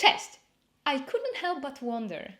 Cześć! I couldn't help but wonder.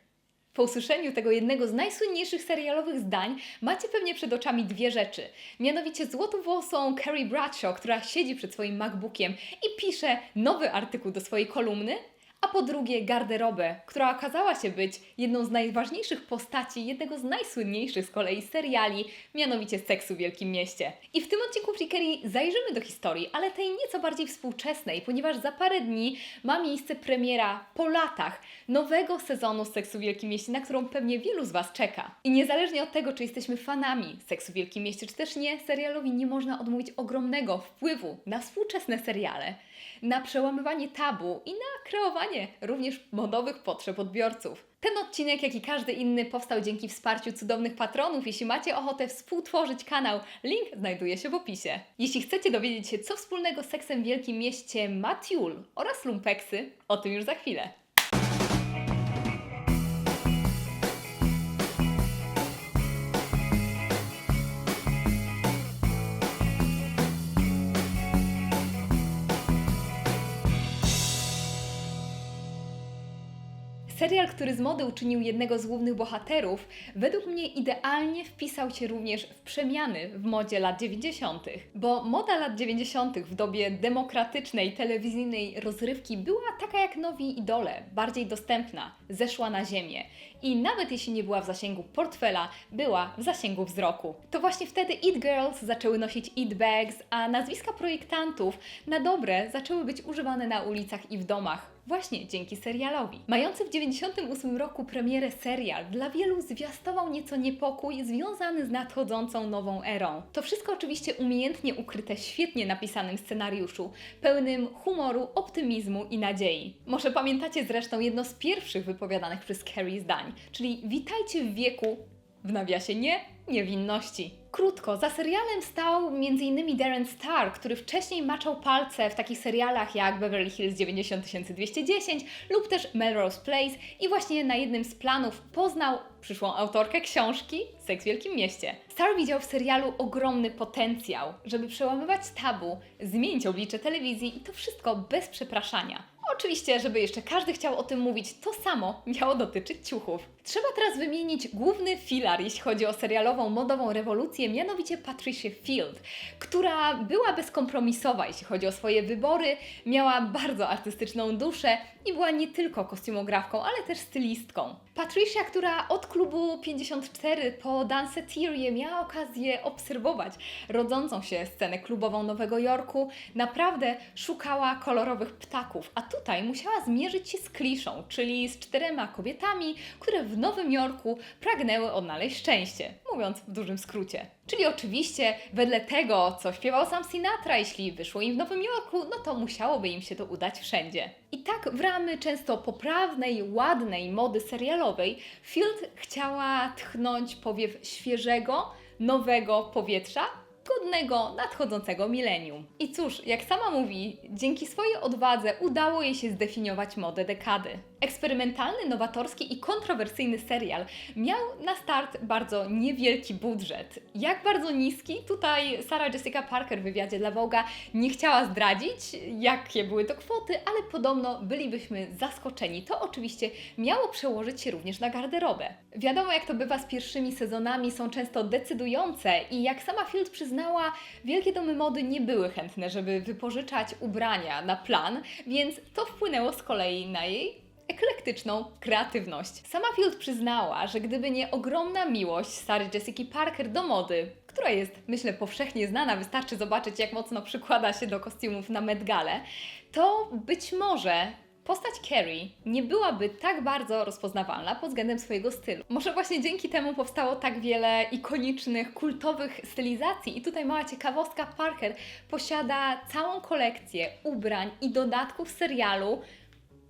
Po usłyszeniu tego jednego z najsłynniejszych serialowych zdań macie pewnie przed oczami dwie rzeczy. Mianowicie złotowłosą Carrie Bradshaw, która siedzi przed swoim MacBookiem i pisze nowy artykuł do swojej kolumny, a po drugie garderobę, która okazała się być jedną z najważniejszych postaci jednego z najsłynniejszych z kolei seriali, mianowicie Seksu w Wielkim Mieście. I w tym odcinku Freakery zajrzymy do historii, ale tej nieco bardziej współczesnej, ponieważ za parę dni ma miejsce premiera po latach nowego sezonu Seksu w Wielkim Mieście, na którą pewnie wielu z Was czeka. I niezależnie od tego, czy jesteśmy fanami Seksu w Wielkim Mieście, czy też nie, serialowi nie można odmówić ogromnego wpływu na współczesne seriale na przełamywanie tabu i na kreowanie również modowych potrzeb odbiorców. Ten odcinek, jak i każdy inny, powstał dzięki wsparciu cudownych patronów. Jeśli macie ochotę współtworzyć kanał, link znajduje się w opisie. Jeśli chcecie dowiedzieć się, co wspólnego z seksem w Wielkim Mieście ma Tiul oraz lumpeksy, o tym już za chwilę. Serial, który z mody uczynił jednego z głównych bohaterów, według mnie idealnie wpisał się również w przemiany w modzie lat 90., bo moda lat 90. w dobie demokratycznej, telewizyjnej rozrywki była taka jak nowi idole, bardziej dostępna, zeszła na ziemię i nawet jeśli nie była w zasięgu portfela, była w zasięgu wzroku. To właśnie wtedy It Girls zaczęły nosić It Bags, a nazwiska projektantów na dobre zaczęły być używane na ulicach i w domach. Właśnie dzięki serialowi. Mający w 98 roku premierę serial dla wielu zwiastował nieco niepokój związany z nadchodzącą nową erą. To wszystko oczywiście umiejętnie ukryte w świetnie napisanym scenariuszu, pełnym humoru, optymizmu i nadziei. Może pamiętacie zresztą jedno z pierwszych wypowiadanych przez Carrie zdań, czyli witajcie w wieku, w nawiasie nie, niewinności. Krótko, za serialem stał m.in. Darren Star, który wcześniej maczał palce w takich serialach jak Beverly Hills 90210 lub też Melrose Place i właśnie na jednym z planów poznał przyszłą autorkę książki Seks w Wielkim Mieście. Star widział w serialu ogromny potencjał, żeby przełamywać tabu, zmienić oblicze telewizji i to wszystko bez przepraszania. Oczywiście, żeby jeszcze każdy chciał o tym mówić, to samo miało dotyczyć ciuchów. Trzeba teraz wymienić główny filar, jeśli chodzi o serialową modową rewolucję, mianowicie Patricia Field, która była bezkompromisowa, jeśli chodzi o swoje wybory, miała bardzo artystyczną duszę i była nie tylko kostiumografką, ale też stylistką. Patricia, która od klubu 54 po Danceterię miała okazję obserwować rodzącą się scenę klubową Nowego Jorku, naprawdę szukała kolorowych ptaków, a tutaj musiała zmierzyć się z kliszą, czyli z czterema kobietami, które w Nowym Jorku pragnęły odnaleźć szczęście, mówiąc w dużym skrócie. Czyli oczywiście wedle tego, co śpiewał sam Sinatra, jeśli wyszło im w Nowym Jorku, no to musiałoby im się to udać wszędzie. I tak w ramy często poprawnej, ładnej mody serialowej Field chciała tchnąć powiew świeżego, nowego powietrza, godnego nadchodzącego milenium. I cóż, jak sama mówi, dzięki swojej odwadze udało jej się zdefiniować modę dekady. Eksperymentalny, nowatorski i kontrowersyjny serial miał na start bardzo niewielki budżet. Jak bardzo niski? Tutaj Sarah Jessica Parker w wywiadzie dla Vogue'a nie chciała zdradzić, jakie były to kwoty, ale podobno bylibyśmy zaskoczeni. To oczywiście miało przełożyć się również na garderobę. Wiadomo, jak to bywa z pierwszymi sezonami, są często decydujące i jak sama Field przyznała, wielkie domy mody nie były chętne, żeby wypożyczać ubrania na plan, więc to wpłynęło z kolei na jej eklektyczną kreatywność. Sama Field przyznała, że gdyby nie ogromna miłość Sarah Jessica Parker do mody, która jest, myślę, powszechnie znana, wystarczy zobaczyć, jak mocno przykłada się do kostiumów na Met Gale, to być może postać Carrie nie byłaby tak bardzo rozpoznawalna pod względem swojego stylu. Może właśnie dzięki temu powstało tak wiele ikonicznych, kultowych stylizacji. I tutaj mała ciekawostka, Parker posiada całą kolekcję ubrań i dodatków serialu,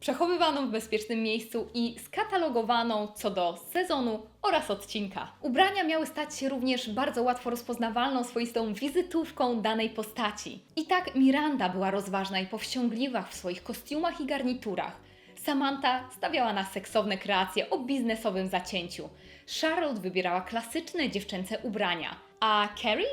przechowywaną w bezpiecznym miejscu i skatalogowaną co do sezonu oraz odcinka. Ubrania miały stać się również bardzo łatwo rozpoznawalną, swoistą wizytówką danej postaci. I tak Miranda była rozważna i powściągliwa w swoich kostiumach i garniturach. Samantha stawiała na seksowne kreacje o biznesowym zacięciu. Charlotte wybierała klasyczne dziewczęce ubrania. A Carrie?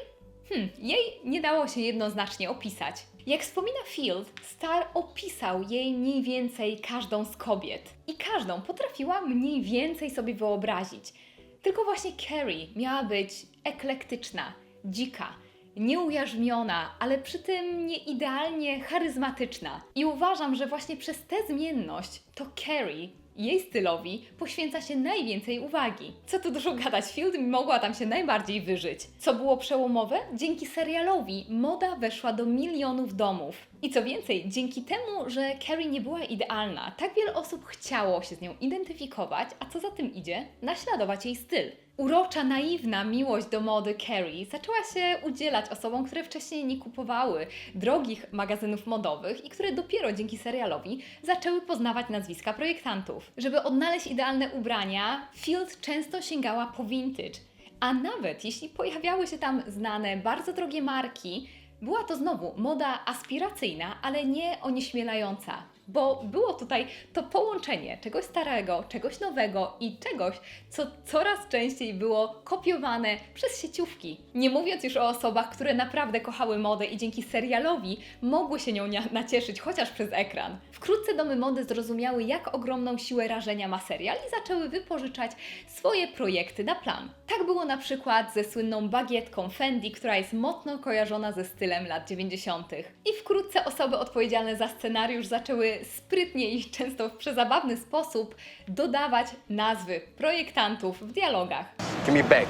Hmm, jej nie dało się jednoznacznie opisać. Jak wspomina Field, Star opisał jej mniej więcej każdą z kobiet i każdą potrafiła mniej więcej sobie wyobrazić. Tylko właśnie Carrie miała być eklektyczna, dzika, nieujarzmiona, ale przy tym nie idealnie charyzmatyczna. I uważam, że właśnie przez tę zmienność to Carrie jej stylowi poświęca się najwięcej uwagi. Co tu dużo gadać, Field mogła tam się najbardziej wyżyć. Co było przełomowe? Dzięki serialowi moda weszła do milionów domów. I co więcej, dzięki temu, że Carrie nie była idealna, tak wiele osób chciało się z nią identyfikować, a co za tym idzie, naśladować jej styl. Urocza, naiwna miłość do mody Carrie zaczęła się udzielać osobom, które wcześniej nie kupowały drogich magazynów modowych i które dopiero dzięki serialowi zaczęły poznawać nazwiska projektantów. Żeby odnaleźć idealne ubrania, Field często sięgała po vintage. A nawet jeśli pojawiały się tam znane, bardzo drogie marki, była to znowu moda aspiracyjna, ale nie onieśmielająca, bo było tutaj to połączenie czegoś starego, czegoś nowego i czegoś, co coraz częściej było kopiowane przez sieciówki. Nie mówiąc już o osobach, które naprawdę kochały modę i dzięki serialowi mogły się nią nacieszyć chociaż przez ekran. Wkrótce domy mody zrozumiały, jak ogromną siłę rażenia ma serial i zaczęły wypożyczać swoje projekty na plan. Tak było na przykład ze słynną bagietką Fendi, która jest mocno kojarzona ze stylem lat 90. I wkrótce osoby odpowiedzialne za scenariusz zaczęły sprytnie i często w przezabawny sposób dodawać nazwy projektantów w dialogach. Give me bag.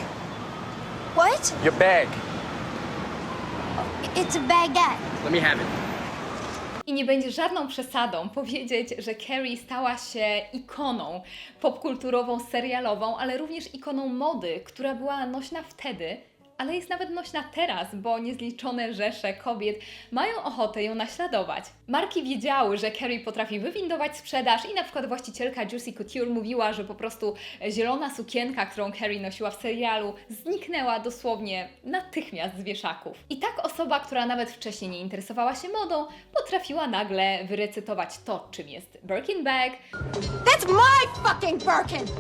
What? Your bag. It's a baguette. Let me have it. I nie będzie żadną przesadą powiedzieć, że Carrie stała się ikoną popkulturową, serialową, ale również ikoną mody, która była nośna wtedy, ale jest nawet nośna teraz, bo niezliczone rzesze kobiet mają ochotę ją naśladować. Marki wiedziały, że Carrie potrafi wywindować sprzedaż i na przykład właścicielka Juicy Couture mówiła, że po prostu zielona sukienka, którą Carrie nosiła w serialu, zniknęła dosłownie natychmiast z wieszaków. I tak osoba, która nawet wcześniej nie interesowała się modą, potrafiła nagle wyrecytować to, czym jest Birkin bag, That's my fucking Birkin!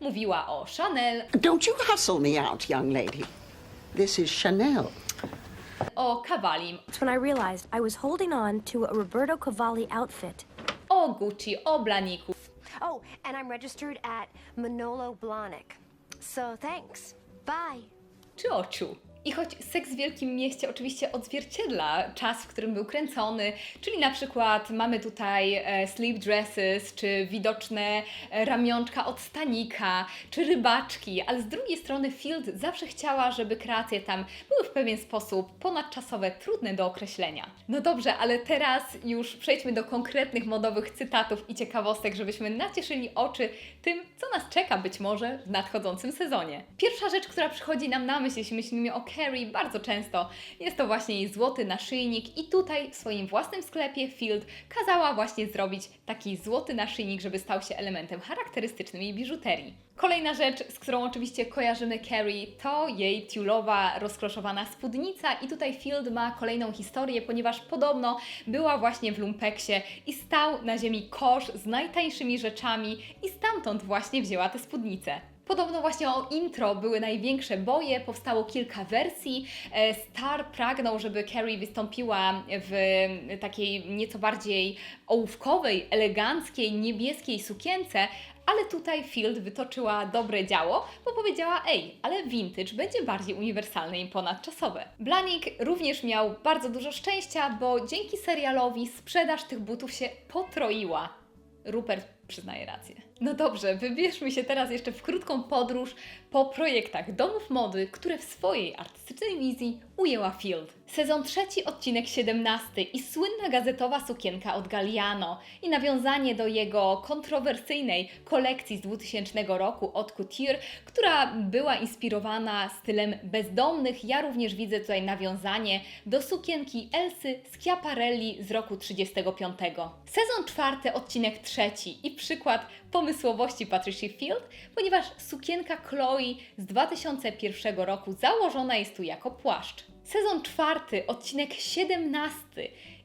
mówiła o Chanel, Don't you hustle me out, young lady. This is Chanel. Oh, Cavalli, It's when I realized I was holding on to a Roberto Cavalli outfit. Oh, Gucci, oh, Blaniku, Oh, and I'm registered at Manolo Blahnik. So thanks. Bye. czy oczu. I choć seks w Wielkim Mieście oczywiście odzwierciedla czas, w którym był kręcony, czyli na przykład mamy tutaj e, sleep dresses, czy widoczne e, ramionczka od stanika, czy rybaczki, ale z drugiej strony Field zawsze chciała, żeby kreacje tam były w pewien sposób ponadczasowe, trudne do określenia. No dobrze, ale teraz już przejdźmy do konkretnych modowych cytatów i ciekawostek, żebyśmy nacieszyli oczy tym, co nas czeka być może w nadchodzącym sezonie. Pierwsza rzecz, która przychodzi nam na myśl, jeśli myślimy o Carrie bardzo często, jest to właśnie jej złoty naszyjnik i tutaj w swoim własnym sklepie Field kazała właśnie zrobić taki złoty naszyjnik, żeby stał się elementem charakterystycznym jej biżuterii. Kolejna rzecz, z którą oczywiście kojarzymy Carrie, to jej tiulowa, rozkloszowana spódnica i tutaj Field ma kolejną historię, ponieważ podobno była właśnie w lumpeksie i stał na ziemi kosz z najtańszymi rzeczami i stamtąd właśnie wzięła tę spódnicę. Podobno właśnie o intro były największe boje, powstało kilka wersji. E, Star pragnął, żeby Carrie wystąpiła w takiej nieco bardziej ołówkowej, eleganckiej, niebieskiej sukience, ale tutaj Field wytoczyła dobre działo, bo powiedziała: Ej, ale vintage będzie bardziej uniwersalne i ponadczasowe. Blanik również miał bardzo dużo szczęścia, bo dzięki serialowi sprzedaż tych butów się potroiła. Rupert przyznaje rację. No dobrze, wybierzmy się teraz jeszcze w krótką podróż po projektach domów mody, które w swojej artystycznej wizji ujęła Field. Sezon trzeci, odcinek 17 i słynna gazetowa sukienka od Galliano i nawiązanie do jego kontrowersyjnej kolekcji z 2000 roku od Couture, która była inspirowana stylem bezdomnych. Ja również widzę tutaj nawiązanie do sukienki Elsy z Chiaparelli z roku 35. Sezon czwarty, odcinek trzeci i przykład pomysłowości Patricia Field, ponieważ sukienka Chloe z 2001 roku założona jest tu jako płaszcz. Sezon czwarty, odcinek 17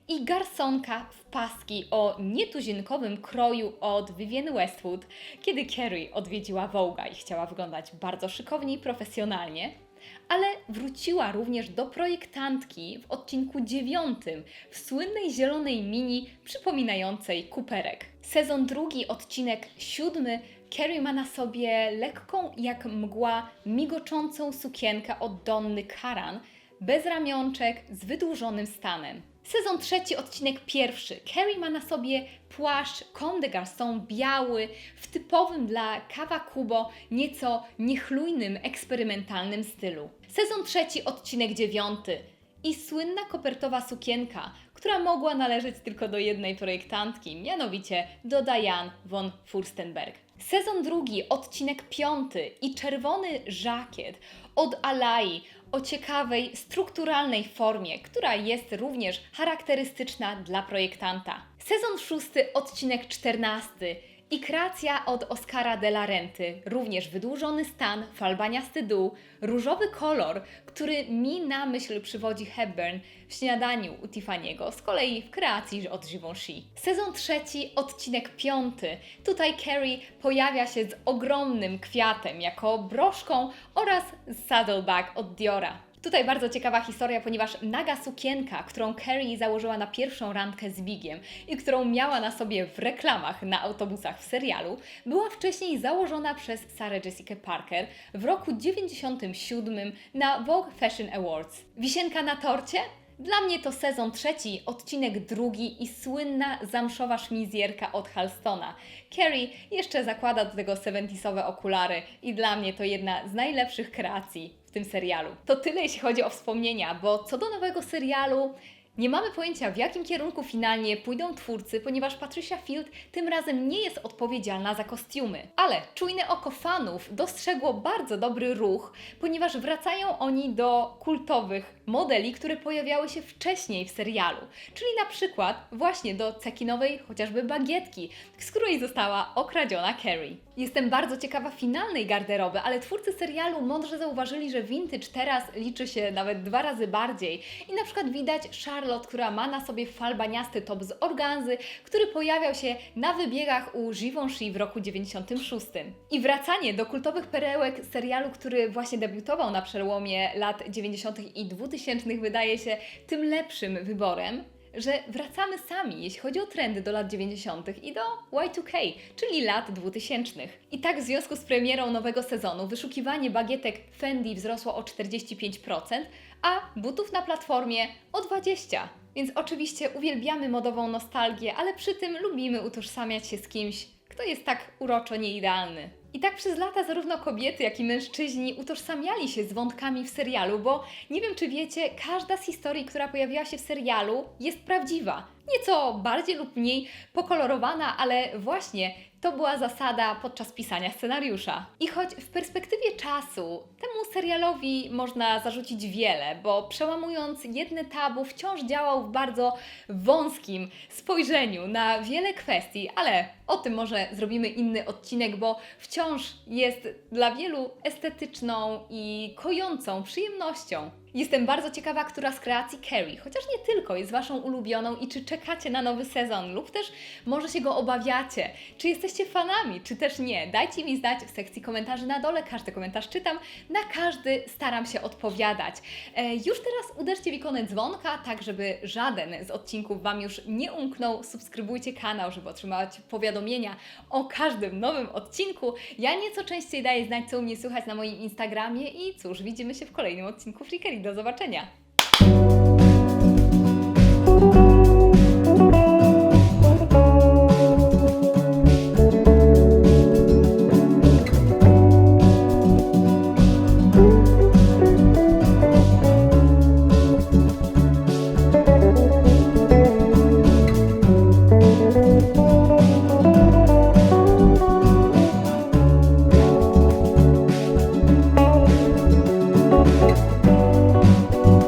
i garsonka w paski o nietuzinkowym kroju od Vivienne Westwood, kiedy Carrie odwiedziła Vogue'a i chciała wyglądać bardzo szykownie i profesjonalnie. Ale wróciła również do projektantki w odcinku dziewiątym w słynnej zielonej mini przypominającej kuperek. Sezon drugi, odcinek siódmy, Carrie ma na sobie lekką jak mgła, migoczącą sukienkę od Donny Karan, bez ramionczek, z wydłużonym stanem. Sezon trzeci, odcinek pierwszy. Carrie ma na sobie płaszcz Comme des Garçons biały, w typowym dla Kawakubo, nieco niechlujnym, eksperymentalnym stylu. Sezon trzeci, odcinek dziewiąty. I słynna kopertowa sukienka, która mogła należeć tylko do jednej projektantki, mianowicie do Diane von Furstenberg. Sezon drugi, odcinek piąty i czerwony żakiet od Alai o ciekawej, strukturalnej formie, która jest również charakterystyczna dla projektanta. Sezon szósty, odcinek czternasty i kreacja od Oscara de la Renty, również wydłużony stan, falbaniasty dół, różowy kolor, który mi na myśl przywodzi Hepburn w śniadaniu u Tiffany'ego, z kolei w kreacji od Givenchy. Sezon trzeci, odcinek piąty. Tutaj Carrie pojawia się z ogromnym kwiatem jako broszką oraz saddleback od Diora. Tutaj bardzo ciekawa historia, ponieważ naga sukienka, którą Carrie założyła na pierwszą randkę z Bigiem i którą miała na sobie w reklamach na autobusach w serialu, była wcześniej założona przez Sarah Jessica Parker w roku 97 na Vogue Fashion Awards. Wisienka na torcie? Dla mnie to sezon trzeci, odcinek drugi i słynna zamszowa szmizjerka od Halstona. Carrie jeszcze zakłada do tego 70sowe okulary i dla mnie to jedna z najlepszych kreacji w tym serialu. To tyle jeśli chodzi o wspomnienia, bo co do nowego serialu, nie mamy pojęcia, w jakim kierunku finalnie pójdą twórcy, ponieważ Patricia Field tym razem nie jest odpowiedzialna za kostiumy. Ale czujne oko fanów dostrzegło bardzo dobry ruch, ponieważ wracają oni do kultowych modeli, które pojawiały się wcześniej w serialu. Czyli na przykład właśnie do cekinowej chociażby bagietki, z której została okradziona Carrie. Jestem bardzo ciekawa finalnej garderoby, ale twórcy serialu mądrze zauważyli, że vintage teraz liczy się nawet dwa razy bardziej. I na przykład widać Charlotte, która ma na sobie falbaniasty top z organzy, który pojawiał się na wybiegach u Givenchy w roku 96. I wracanie do kultowych perełek serialu, który właśnie debiutował na przełomie lat 90. i 2000 wydaje się tym lepszym wyborem że wracamy sami, jeśli chodzi o trendy do lat 90. i do Y2K, czyli lat 2000. I tak w związku z premierą nowego sezonu wyszukiwanie bagietek Fendi wzrosło o 45%, a butów na platformie o 20%. Więc oczywiście uwielbiamy modową nostalgię, ale przy tym lubimy utożsamiać się z kimś, kto jest tak uroczo nieidealny. I tak przez lata zarówno kobiety, jak i mężczyźni utożsamiali się z wątkami w serialu, bo nie wiem czy wiecie, każda z historii, która pojawiła się w serialu jest prawdziwa. Nieco bardziej lub mniej pokolorowana, ale właśnie to była zasada podczas pisania scenariusza. I choć w perspektywie czasu temu serialowi można zarzucić wiele, bo przełamując jedne tabu wciąż działał w bardzo wąskim spojrzeniu na wiele kwestii, ale o tym może zrobimy inny odcinek, bo wciąż jest dla wielu estetyczną i kojącą przyjemnością. Jestem bardzo ciekawa, która z kreacji Carrie, chociaż nie tylko, jest Waszą ulubioną i czy czekacie na nowy sezon lub też może się go obawiacie. Czy jesteście fanami, czy też nie? Dajcie mi znać w sekcji komentarzy na dole, każdy komentarz czytam, na każdy staram się odpowiadać. E, już teraz uderzcie w ikonę dzwonka, tak żeby żaden z odcinków Wam już nie umknął. Subskrybujcie kanał, żeby otrzymać powiadomienia o każdym nowym odcinku. Ja nieco częściej daję znać, co u mnie słychać na moim Instagramie i cóż, widzimy się w kolejnym odcinku Freakery. Do zobaczenia!